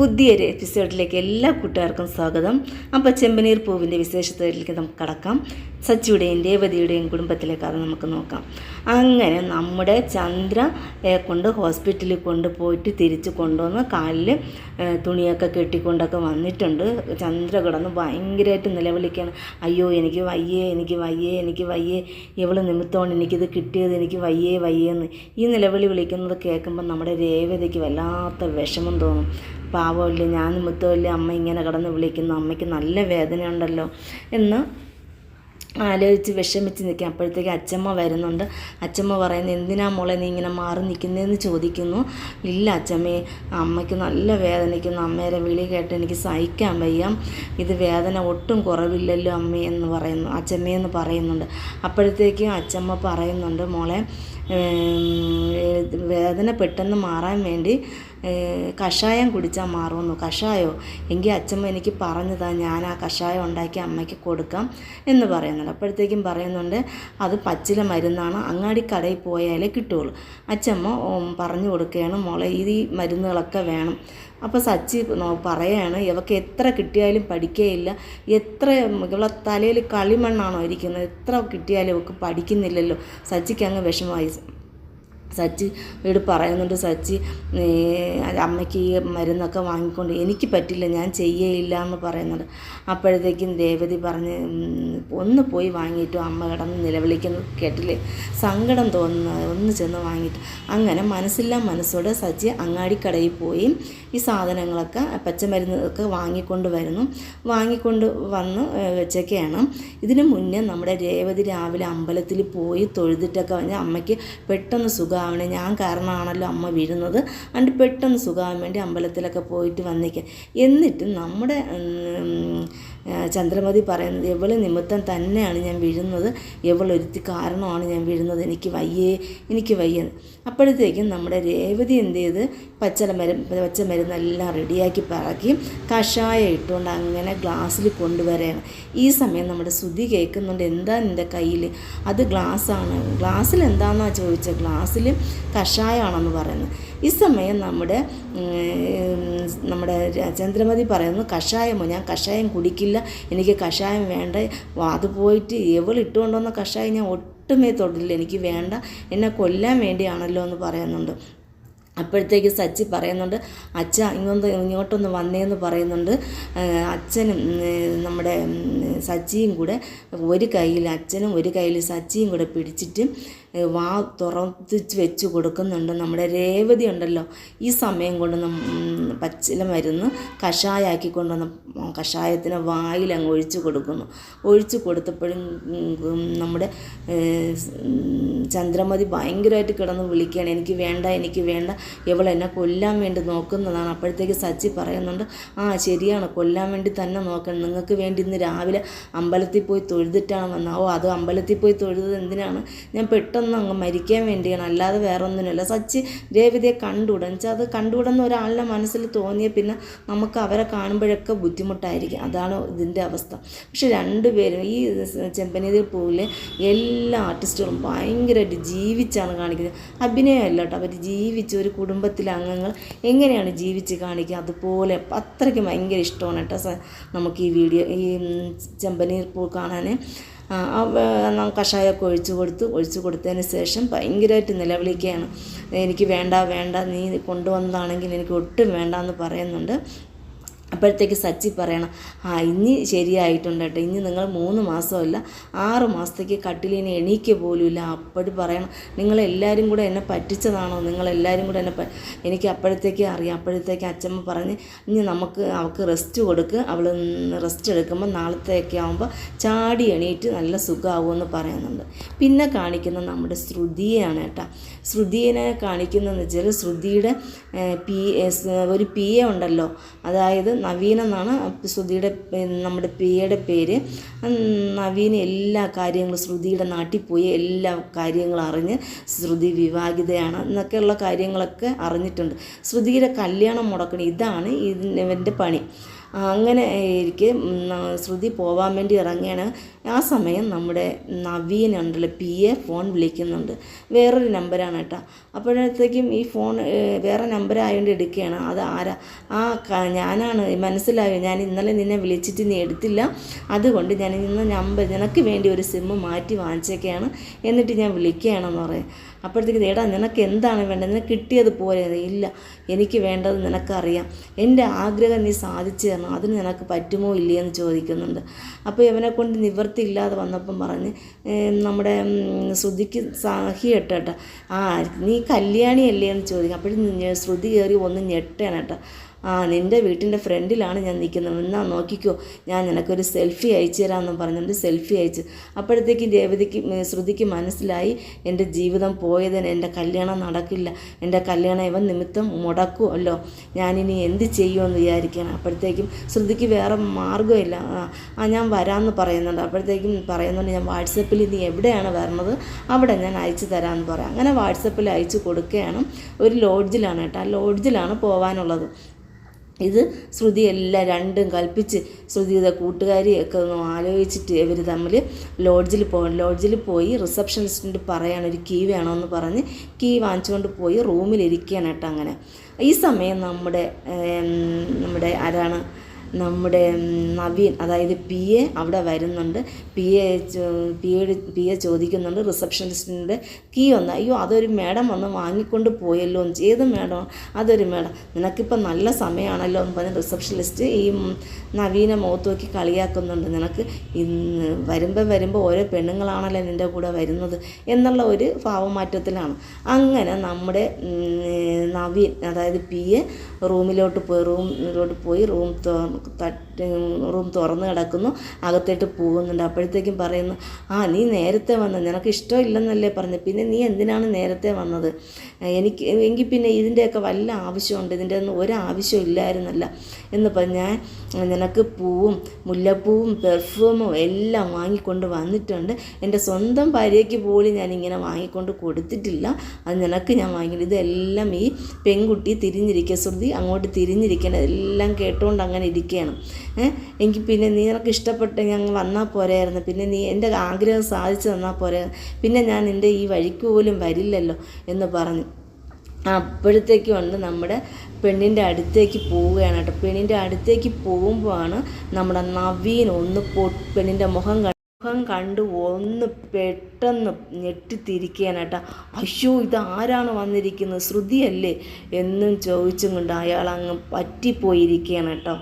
പുതിയൊരു എപ്പിസോഡിലേക്ക് എല്ലാ കൂട്ടുകാർക്കും സ്വാഗതം. അപ്പോൾ ചെമ്പനീർ പൂവിന്റെ വിശേഷത്തിലേക്ക് നമുക്ക് കടക്കാം. സച്ചിയുടെയും രേവതിയുടെയും കുടുംബത്തിലേക്ക് നമുക്ക് നോക്കാം. അങ്ങനെ നമ്മുടെ ചന്ദ്ര കൊണ്ട് ഹോസ്പിറ്റലിൽ കൊണ്ട് പോയിട്ട് തിരിച്ച് കൊണ്ടുവന്ന് കാലിൽ തുണിയൊക്കെ കെട്ടിക്കൊണ്ടൊക്കെ വന്നിട്ടുണ്ട്. ചന്ദ്ര കിടന്ന് ഭയങ്കരമായിട്ട് നിലവിളിക്കുകയാണ്. അയ്യോ എനിക്ക് വയ്യേ എനിക്ക് വയ്യേ എനിക്ക് വയ്യേ. ഇവൾ നിമിത്തമാണ് എനിക്കിത് കിട്ടിയത്. എനിക്ക് വയ്യേ വയ്യേന്ന്. ഈ നിലവിളി വിളിക്കുന്നത് കേൾക്കുമ്പോൾ നമ്മുടെ രേവതിക്ക് വല്ലാത്ത വിഷമം തോന്നും. പാവമല്ലേ ഞാൻ നിമിത്തമല്ലേ അമ്മ ഇങ്ങനെ കിടന്ന് വിളിക്കുന്നു അമ്മയ്ക്ക് നല്ല വേദനയുണ്ടല്ലോ എന്ന് ആലോചിച്ച് വിഷമിച്ച് നിൽക്കുക. അപ്പോഴത്തേക്ക് അച്ചമ്മ വരുന്നുണ്ട്. അച്ചമ്മ പറയുന്നത് എന്തിനാ മോളെ നീ ഇങ്ങനെ മാറി നിൽക്കുന്നതെന്ന് ചോദിക്കുന്നു. ഇല്ല അച്ചമ്മേ അമ്മയ്ക്ക് നല്ല വേദനിക്കുന്നു. അമ്മേരെ വിളി കേട്ട് എനിക്ക് സഹിക്കാൻ വയ്യ. ഇത് വേദന ഒട്ടും കുറവില്ലല്ലോ അമ്മേ എന്ന് പറയുന്നു. അച്ചമ്മയെന്ന് പറയുന്നുണ്ട്. അപ്പോഴത്തേക്ക് അച്ചമ്മ പറയുന്നുണ്ട് മോളെ വേദന പെട്ടെന്ന് മാറാൻ വേണ്ടി കഷായം കുടിച്ചാൽ മാറുമെന്നു? കഷായോ? എങ്കിൽ അച്ഛമ്മ എനിക്ക് പറഞ്ഞതാ ഞാൻ ആ കഷായം ഉണ്ടാക്കി അമ്മയ്ക്ക് കൊടുക്കാം എന്ന് പറയുന്നുണ്ട്. അപ്പോഴത്തേക്കും പറയുന്നുണ്ട് അത് പച്ചില മരുന്നാണ്. അങ്ങാടി കടയിൽ പോയാലേ കിട്ടുകയുള്ളൂ അച്ഛമ്മ പറഞ്ഞു കൊടുക്കുകയാണ് മോളെ ഈ മരുന്നുകളൊക്കെ വേണം. അപ്പോൾ സച്ചി പറയാണ് ഇവക്ക് എത്ര കിട്ടിയാലും പഠിക്കുകയില്ല എത്ര ഇവളെ തലയിൽ കളിമണ്ണാണോ ഇരിക്കുന്നത്? എത്ര കിട്ടിയാലും ഇവക്ക് പഠിക്കുന്നില്ലല്ലോ. സച്ചിക്ക് അങ്ങ് വിഷമമായി. സച്ചി വീട് പറയുന്നുണ്ട് സച്ചി അമ്മയ്ക്ക് ഈ മരുന്നൊക്കെ വാങ്ങിക്കൊണ്ട് എനിക്ക് പറ്റില്ല ഞാൻ ചെയ്യേയില്ല എന്ന് പറയുന്നുണ്ട്. അപ്പോഴത്തേക്കും ദേവതി പറഞ്ഞ് ഒന്ന് പോയി വാങ്ങിയിട്ടു അമ്മ കിടന്ന് നിലവിളിക്കുന്നത് കേട്ടില്ലേ? സങ്കടം തോന്നുന്നത് ഒന്ന് ചെന്ന് വാങ്ങിയിട്ട്. അങ്ങനെ മനസ്സില്ലാ മനസ്സോടെ സച്ചി അങ്ങാടിക്കടയിൽ പോയി ഈ സാധനങ്ങളൊക്കെ പച്ചമരുന്നൊക്കെ വാങ്ങിക്കൊണ്ട് വരുന്നു. വാങ്ങിക്കൊണ്ട് വന്ന് വെച്ചൊക്കെയാണ്. ഇതിനു മുന്നേ നമ്മുടെ രേവതി രാവിലെ അമ്പലത്തിൽ പോയി തൊഴുതിട്ടൊക്കെ അമ്മയ്ക്ക് പെട്ടെന്ന് സുഖമാവണേ ഞാൻ കാരണമാണല്ലോ അമ്മ വീഴുന്നത്. അതുകൊണ്ട് പെട്ടെന്ന് സുഖമാവാൻ വേണ്ടി അമ്പലത്തിലൊക്കെ പോയിട്ട് വന്നിരിക്കുക എന്നിട്ടും നമ്മുടെ ചന്ദ്രമതി പറയുന്നത് എവൾ നിമിത്തം തന്നെയാണ് ഞാൻ വീഴുന്നത്. എവളൊരുത്തി കാരണമാണ് ഞാൻ വീഴുന്നത്. എനിക്ക് വയ്യേ എനിക്ക് വയ്യെന്ന് അപ്പോഴത്തേക്കും നമ്മുടെ രേവതി എന്ത് ചെയ്ത്? പച്ചല മരം പച്ചമരുന്നെല്ലാം റെഡിയാക്കി പറക്കി കഷായം ഇട്ടുകൊണ്ട് അങ്ങനെ ഗ്ലാസ്സിൽ കൊണ്ടുവരികയാണ്. ഈ സമയം നമ്മുടെ ശ്രുതി കേൾക്കുന്നുണ്ട്. എന്താ നിന്റെ കയ്യിൽ അത് ഗ്ലാസ്സാണ്. ഗ്ലാസ്സിൽ എന്താണെന്നാണ് ചോദിച്ചത് ഗ്ലാസ്സിൽ കഷായമാണെന്ന് പറയുന്നത് ഈ സമയം നമ്മുടെ നമ്മുടെ ചന്ദ്രമതി പറയുന്നു കഷായമോ? ഞാൻ കഷായം കുടിക്കില്ല. എനിക്ക് കഷായം വേണ്ട. അത് പോയിട്ട് എവൾ വന്ന കഷായം ഞാൻ ഒട്ടുമേ തൊടില്ല. എനിക്ക് വേണ്ട. എന്നെ കൊല്ലാൻ വേണ്ടിയാണല്ലോ എന്ന് പറയുന്നുണ്ട്. അപ്പോഴത്തേക്ക് സച്ചി പറയുന്നുണ്ട് അച്ഛ ഇങ്ങോട്ട് ഇങ്ങോട്ടൊന്ന് വന്നേന്ന് പറയുന്നുണ്ട്. അച്ഛനും നമ്മുടെ സച്ചിയും കൂടെ ഒരു കയ്യിൽ അച്ഛനും ഒരു കയ്യിൽ സച്ചിയും കൂടെ പിടിച്ചിട്ട് വാ തുറന്നിച്ച് വെച്ച് കൊടുക്കുന്നുണ്ട്. നമ്മുടെ രേവതി ഉണ്ടല്ലോ. ഈ സമയം കൊണ്ട് പച്ചില മരുന്ന് കഷായാക്കി കൊണ്ടുവന്ന കഷായത്തിന് വായിൽ അങ്ങ് ഒഴിച്ചു കൊടുക്കുന്നു. ഒഴിച്ചു കൊടുത്തപ്പോഴും നമ്മുടെ ചന്ദ്രമതി ഭയങ്കരമായിട്ട് കിടന്ന് വിളിക്കുകയാണ്. എനിക്ക് വേണ്ട എനിക്ക് വേണ്ട. ഇവൾ എന്നെ കൊല്ലാൻ വേണ്ടി നോക്കുന്നതാണ്. അപ്പോഴത്തേക്ക് സച്ചി പറയുന്നുണ്ട് ആ ശരിയാണ്. കൊല്ലാൻ വേണ്ടി തന്നെ നോക്കണം. നിങ്ങൾക്ക് വേണ്ടി ഇന്ന് രാവിലെ അമ്പലത്തിൽ പോയി തൊഴുതിട്ടാണ് വന്നത്. ഓ അത് അമ്പലത്തിൽ പോയി തൊഴുതത് എന്തിനാണ്? ഞാൻ പെട്ടെന്ന് അങ്ങ് മരിക്കാൻ വേണ്ടിയാണ്. അല്ലാതെ വേറെ ഒന്നിനുമല്ല സച്ചി രേവതിയെ കണ്ടുവിടാൻ വെച്ചാൽ അത് കണ്ടുവിടുന്ന ഒരാളുടെ മനസ്സിൽ തോന്നിയ പിന്നെ നമുക്ക് അവരെ കാണുമ്പോഴൊക്കെ ബുദ്ധിമുട്ടായിരിക്കും. അതാണ് ഇതിന്റെ അവസ്ഥ. പക്ഷെ രണ്ടുപേരും ഈ ചെമ്പനീതി പൂവിലെ എല്ലാ ആർട്ടിസ്റ്റുകളും ഭയങ്കരമായിട്ട് ജീവിച്ചാണ് കാണിക്കുന്നത്. അഭിനയമല്ല കേട്ടോ. അവർ ജീവിച്ച് ഒരു കുടുംബത്തിലെ അംഗങ്ങൾ എങ്ങനെയാണ് ജീവിച്ച് കാണിക്കുക? അതുപോലെ അത്രയ്ക്ക് ഭയങ്കര ഇഷ്ടമാണ് കേട്ടോ നമുക്ക് ഈ വീഡിയോ ഈ ചെമ്പനീർ പൂ കാണാൻ. കഷായമൊക്കെ ഒഴിച്ചു കൊടുത്തു. ഒഴിച്ചു കൊടുത്തതിന് ശേഷം ഭയങ്കരമായിട്ട് നിലവിളിക്കുകയാണ്. എനിക്ക് വേണ്ട വേണ്ട നീ കൊണ്ടുവന്നതാണെങ്കിൽ എനിക്ക് ഒട്ടും വേണ്ട എന്ന് പറയുന്നുണ്ട്. അപ്പോഴത്തേക്ക് സച്ചി പറയണം ആ ഇനി ശരിയായിട്ടുണ്ട് കേട്ടോ. ഇനി നിങ്ങൾ മൂന്ന് മാസമല്ല ആറ് മാസത്തേക്ക് കട്ടിലിന് എണീക്കുക പോലുമില്ല. അപ്പോഴും പറയണം നിങ്ങളെല്ലാവരും കൂടെ എന്നെ പറ്റിച്ചതാണോ? നിങ്ങളെല്ലാവരും കൂടെ എന്നെ എനിക്ക് അപ്പോഴത്തേക്ക് അറിയാം. അപ്പോഴത്തേക്ക് അച്ഛമ്മ പറഞ്ഞ് ഇനി നമുക്ക് അവൾക്ക് റെസ്റ്റ് കൊടുക്ക്. അവൾ റെസ്റ്റ് എടുക്കുമ്പോൾ നാളത്തേക്ക് ആകുമ്പോൾ ചാടി എണീറ്റ് നല്ല സുഖമാവുമെന്ന് പറയുന്നുണ്ട്. പിന്നെ കാണിക്കുന്ന നമ്മുടെ ശ്രുതിയാണ് കേട്ടോ. ശ്രുതിയെ കാണിക്കുന്നതെന്ന് വെച്ചാൽ ശ്രുതിയുടെ പി ഒരു പി എ ഉണ്ടല്ലോ. അതായത് നവീൻ എന്നാണ് ശ്രുതിയുടെ നമ്മുടെ പേയുടെ പേര്. നവീൻ എല്ലാ കാര്യങ്ങളും ശ്രുതിയുടെ നാട്ടിൽ പോയി എല്ലാ കാര്യങ്ങളും അറിഞ്ഞ് ശ്രുതി വിവാഹിതയാണ് എന്നൊക്കെയുള്ള കാര്യങ്ങളൊക്കെ അറിഞ്ഞിട്ടുണ്ട്. ശ്രുതിയുടെ കല്യാണം മുടക്കണം ഇതാണ് ഇതിന്റെ പണി. അങ്ങനെ ന- ശ്രുതി പോവാൻ വേണ്ടി ഇറങ്ങിയാണ് ആ സമയം നമ്മുടെ നവീൻ ഉണ്ടല്ലോ പി എ ഫോൺ വിളിക്കുന്നുണ്ട്. വേറൊരു നമ്പറാണ് കേട്ടോ. അപ്പോഴത്തേക്കും ഈ ഫോൺ വേറെ നമ്പരായതുകൊണ്ട് എടുക്കുകയാണ് അത് ആരാ? ആ ഞാനാണ്. മനസ്സിലായോ? ഞാൻ ഇന്നലെ നിന്നെ വിളിച്ചിട്ട് നീ എടുത്തില്ല. അതുകൊണ്ട് ഞാൻ ഇന്ന് നമ്പർ നിനക്ക് വേണ്ടി ഒരു സിമ്മ് മാറ്റി വാങ്ങിച്ചേക്കാണ് എന്നിട്ട് ഞാൻ വിളിക്കുകയാണെന്ന് പറയും. അപ്പോഴത്തേക്ക് എടാ നിനക്ക് എന്താണ് വേണ്ടത്? നിനക്ക് കിട്ടിയത് പോലെ ഇല്ല. എനിക്ക് വേണ്ടത് നിനക്കറിയാം. എന്റെ ആഗ്രഹം നീ സാധിച്ചു തരണം അതിന് നിനക്ക് പറ്റുമോ ഇല്ലയോ എന്ന് ചോദിക്കുന്നുണ്ട്. അപ്പോൾ ഇവനെ കൊണ്ട് നിവൃത്തി ഇല്ലാതെ വന്നപ്പം പറഞ്ഞ് നമ്മുടെ ശ്രുതിക്ക് സാഹി കേട്ടോ. ആ നീ കല്യാണിയല്ലേ എന്ന് ചോദിക്കും. അപ്പോഴും ശ്രുതി കയറി ഒന്ന് ഞെട്ടാണ് കേട്ടോ. ആ നിന്റെ വീട്ടിന്റെ ഫ്രണ്ടിലാണ് ഞാൻ നിൽക്കുന്നത്. എന്നാൽ നോക്കിക്കോ ഞാൻ നിനക്കൊരു സെൽഫി അയച്ചു തരാമെന്നും പറഞ്ഞുകൊണ്ട് സെൽഫി അയച്ചു. അപ്പോഴത്തേക്കും രേവതിക്ക് ശ്രുതിക്ക് മനസ്സിലായി എന്റെ ജീവിതം പോയതിന് എന്റെ കല്യാണം നടക്കില്ല. എന്റെ കല്യാണം ഇവൻ നിമിത്തം മുടക്കുമല്ലോ ഞാനിനി എന്ത് ചെയ്യുമെന്ന് വിചാരിക്കുകയാണ്. അപ്പോഴത്തേക്കും ശ്രുതിക്ക് വേറെ മാർഗമില്ല. ആ ഞാൻ വരാമെന്ന് പറയുന്നുണ്ട്. അപ്പോഴത്തേക്കും പറയുന്നുണ്ട് ഞാൻ വാട്സപ്പിൽ നീ എവിടെയാണ് വരണത്? അവിടെ ഞാൻ അയച്ചു തരാമെന്ന് പറയാം. അങ്ങനെ വാട്സപ്പിൽ അയച്ചു കൊടുക്കുകയാണ്. ഒരു ലോഡ്ജിലാണ് കേട്ടോ. ആ ലോഡ്ജിലാണ് പോകാനുള്ളത് ഇത് ശ്രുതി എല്ലാം രണ്ടും കൽപ്പിച്ച് ശ്രുതിയുടെ കൂട്ടുകാരിയൊക്കെ ഒന്ന് ആലോചിച്ചിട്ട് ഇവർ തമ്മിൽ ലോഡ്ജിൽ പോകണം ലോഡ്ജിൽ പോയി റിസപ്ഷനിസ്റ്റിന്റെ പറയാണ് ഒരു കീ വേണമെന്ന് പറഞ്ഞ് കീ വാങ്ങിച്ചുകൊണ്ട് പോയി റൂമിലിരിക്കുകയാണ് കേട്ടോ അങ്ങനെ. ഈ സമയം നമ്മുടെ നമ്മുടെ ആരാണ്? നമ്മുടെ നവീൻ അതായത് പി എ അവിടെ വരുന്നുണ്ട്. P A P A P A ചോദിക്കുന്നുണ്ട്. റിസപ്ഷനിസ്റ്റിന്റെ കീ ഒന്ന് അയ്യോ അതൊരു മേഡം വന്ന് വാങ്ങിക്കൊണ്ട് പോയല്ലോ. എന്ന് ഏത് മേഡം? അതൊരു മേഡം. നിനക്കിപ്പോൾ നല്ല സമയമാണല്ലോ എന്ന് പറഞ്ഞ് റിസപ്ഷനിസ്റ്റ് ഈ നവീനെ മുഖത്ത് നോക്കി കളിയാക്കുന്നുണ്ട്. നിനക്ക് ഇന്ന് വരുമ്പോൾ വരുമ്പോൾ ഓരോ പെണ്ണുങ്ങളാണല്ലോ നിന്റെ കൂടെ വരുന്നത്? എന്നുള്ള ഒരു ഭാവമാറ്റത്തിലാണ്. അങ്ങനെ നമ്മുടെ നവീൻ അതായത് പി എ റൂമിലോട്ട് പോയി റൂമിലോട്ട് പോയി റൂം തട്ട് റൂം തുറന്ന് കിടക്കുന്നു അകത്തേട്ട് പോകുന്നുണ്ട്. അപ്പോഴത്തേക്കും പറയുന്നു ആ നീ നേരത്തെ വന്ന നിനക്ക് ഇഷ്ടമില്ലെന്നല്ലേ പറഞ്ഞു. പിന്നെ നീ എന്തിനാണ് നേരത്തെ വന്നത്? എനിക്ക് എങ്കിൽ പിന്നെ ഇതിന്റെയൊക്കെ വല്ല ആവശ്യമുണ്ട്? ഇതിന്റെ ഒന്നും ഒരാവശ്യം ഇല്ലായിരുന്നല്ല. എന്ന് പറഞ്ഞാൽ നിനക്ക് പൂവും മുല്ലപ്പൂവും പെർഫ്യൂമും എല്ലാം വാങ്ങിക്കൊണ്ട് വന്നിട്ടുണ്ട്. എന്റെ സ്വന്തം ഭാര്യയ്ക്ക് പോലും ഞാനിങ്ങനെ വാങ്ങിക്കൊണ്ട് കൊടുത്തിട്ടില്ല. അത് നിനക്ക് ഞാൻ വാങ്ങിയത് ഇതെല്ലാം ഈ പെൺകുട്ടി തിരിഞ്ഞിരിക്കുക ശ്രുതി അങ്ങോട്ട് തിരിഞ്ഞിരിക്കണം എല്ലാം കേട്ടുകൊണ്ട് അങ്ങനെ ഇരിക്കുകയാണ് ഏഹ് എങ്കിൽ പിന്നെ നീ നിനക്ക് ഇഷ്ടപ്പെട്ട് ഞങ്ങൾ വന്നാൽ പോരായിരുന്നു. പിന്നെ നീ എന്റെ ആഗ്രഹം സാധിച്ചു തന്നാൽ പോരാ പിന്നെ ഞാൻ നിന്റെ ഈ വഴിക്ക് പോലും വരില്ലല്ലോ എന്ന് പറഞ്ഞു. അപ്പോഴത്തേക്കും ഉണ്ട് നമ്മുടെ പെണ്ണിന്റെ അടുത്തേക്ക് പോവുകയാണ് കേട്ടോ. പെണ്ണിന്റെ അടുത്തേക്ക് പോകുമ്പോഴാണ് നമ്മുടെ നവീൻ ഒന്ന് പൊ പെണ്ണിന്റെ മുഖം മുഖം കണ്ട് ഒന്ന് പെട്ടെന്ന് ഞെട്ടിത്തിരിക്കുകയാണ് കേട്ടോ. അയ്യോ ഇത് ആരാണ് വന്നിരിക്കുന്നത്? ശ്രുതിയല്ലേ? എന്നും ചോദിച്ചും കൊണ്ട് അയാൾ അങ്ങ് പറ്റിപ്പോയിരിക്കുകയാണ് കേട്ടോ.